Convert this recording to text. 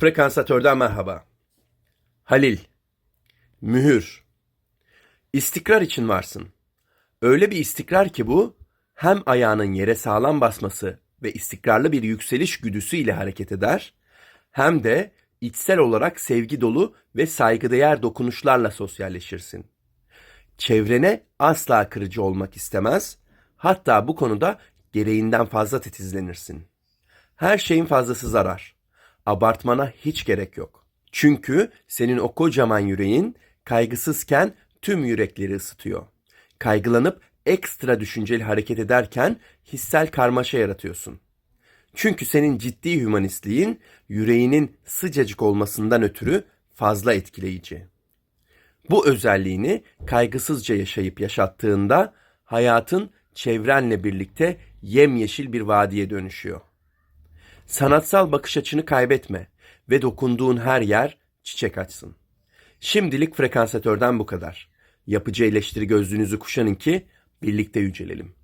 Frekansatörden merhaba. Halil. Mühür. İstikrar için varsın. Öyle bir istikrar ki bu, hem ayağının yere sağlam basması ve istikrarlı bir yükseliş güdüsü ile hareket eder, hem de içsel olarak sevgi dolu ve saygıdeğer dokunuşlarla sosyalleşirsin. Çevrene asla kırıcı olmak istemez, hatta bu konuda gereğinden fazla titizlenirsin. Her şeyin fazlası zarar. Abartmana hiç gerek yok. Çünkü senin o kocaman yüreğin kaygısızken tüm yürekleri ısıtıyor. Kaygılanıp ekstra düşünceli hareket ederken hissel karmaşa yaratıyorsun. Çünkü senin ciddi hümanistliğin yüreğinin sıcacık olmasından ötürü fazla etkileyici. Bu özelliğini kaygısızca yaşayıp yaşattığında hayatın çevrenle birlikte yemyeşil bir vadiye dönüşüyor. Sanatsal bakış açını kaybetme ve dokunduğun her yer çiçek açsın. Şimdilik frekansatörden bu kadar. Yapıcı eleştiri gözlüğünüzü kuşanın ki birlikte yücelelim.